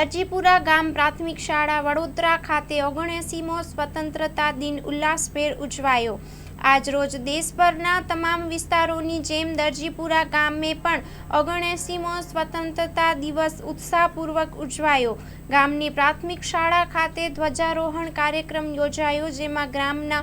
દરજીપુરા ગામ પ્રાથમિક શાળા વડોદરા ખાતે ઓગણએંસીમો સ્વતંત્રતા દિન ઉલ્લાસભેર ઉજવાયો. આજરોજ દેશભરના તમામ વિસ્તારોની જેમ દરજીપુરા ગામે પણ ઓગણએંસીમો સ્વતંત્રતા દિવસ ઉત્સાહપૂર્વક ઉજવાયો. ગામની પ્રાથમિક શાળા ખાતે ધ્વજારોહણ કાર્યક્રમ યોજાયો, જેમાં ગ્રામના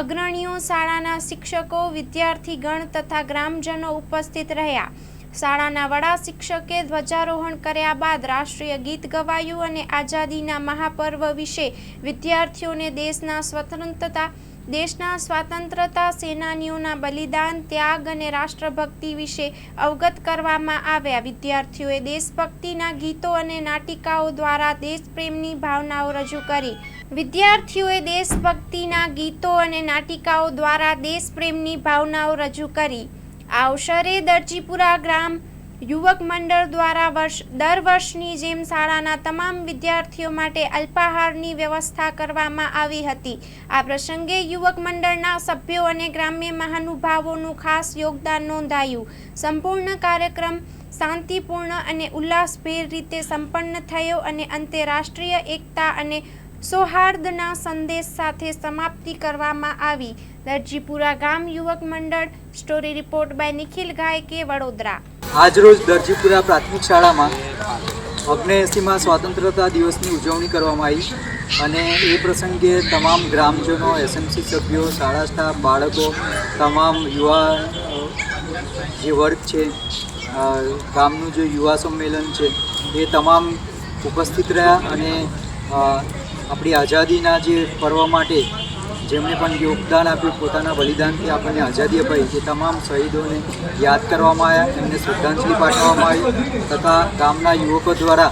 અગ્રણીઓ, શાળાના શિક્ષકો, વિદ્યાર્થીગણ તથા ગ્રામજનો ઉપસ્થિત રહ્યા. શાળાના વડા શિક્ષકે ધ્વજારોહણ કર્યા બાદ રાષ્ટ્રીય ગીત ગવાયું અને આઝાદીના મહાપર્વ વિશે વિદ્યાર્થીઓને દેશના સ્વતંત્રતા, દેશના સ્વાતંત્રતા, સેનાનીઓના બલિદાન, ત્યાગ અને રાષ્ટ્રભક્તિ વિશે અવગત કરવામાં આવ્યા. વિદ્યાર્થીઓએ દેશભક્તિના ગીતો અને નાટિકાઓ દ્વારા દેશપ્રેમની ભાવનાઓ રજૂ કરી. વિદ્યાર્થીઓએ દેશભક્તિના ગીતો અને નાટિકાઓ દ્વારા દેશપ્રેમની ભાવનાઓ રજૂ કરી. આ અવસરે દરજીપુરા ગ્રામ યુવક મંડળ દ્વારા વર્ષ દર વર્ષની જેમ શાળાના તમામ વિદ્યાર્થીઓ માટે અલ્પાહારની વ્યવસ્થા કરવામાં આવી હતી. આ પ્રસંગે યુવક મંડળના સભ્યો અને ગ્રામ્ય મહાનુભાવોનું ખાસ યોગદાન નોંધાયું. સંપૂર્ણ કાર્યક્રમ શાંતિપૂર્ણ અને ઉલ્લાસભેર રીતે સંપન્ન થયો અને અંતે રાષ્ટ્રીય એકતા અને સૌહાર્દના સંદેશ સાથે સમાપ્તિ કરવામાં આવી. દરજીપુરા ગામ યુવક મંડળ, story report by Nikhil Gayke Vadodara. આજરોજ દરજીપુરા પ્રાથમિક શાળામાં ઓગણએંસીમાં સ્વતંત્રતા દિવસની ઉજવણી કરવામાં આવી અને એ પ્રસંગે તમામ ગ્રામજનો, એસએમસી સભ્યો, શાળા સ્ટાફ, બાળકો, તમામ યુવા, જે વર્ગ છે ગામનું જે યુવા સંમેલન છે, એ તમામ ઉપસ્થિત રહ્યા અને આપણી આઝાદીના જે પર્વ માટે જેમણે પણ યોગદાન આપ્યું પોતાના બલિદાનથી આપણને આઝાદી અપાઈ તે તમામ શહીદોને યાદ કરવામાં આવ્યા, એમને શ્રદ્ધાંજલિ પાઠવવામાં આવી તથા ગામના યુવકો દ્વારા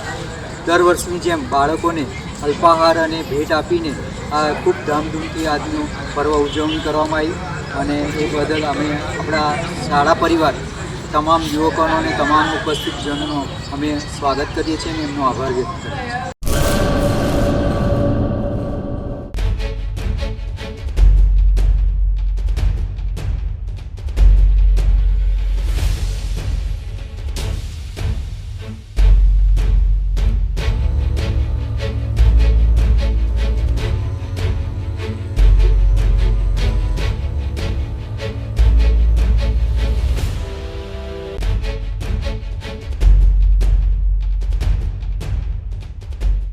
દર વર્ષની જેમ બાળકોને અલ્પાહાર અને ભેટ આપીને આ ખૂબ ધામધૂમથી આજનું પર્વ ઉજવણી કરવામાં આવી અને એ બદલ અમે આપણા શાળા પરિવાર, તમામ યુવકોનો અને તમામ ઉપસ્થિત જનોનો અમે સ્વાગત કરીએ છીએ અને એમનો આભાર વ્યક્ત કરીએ છીએ.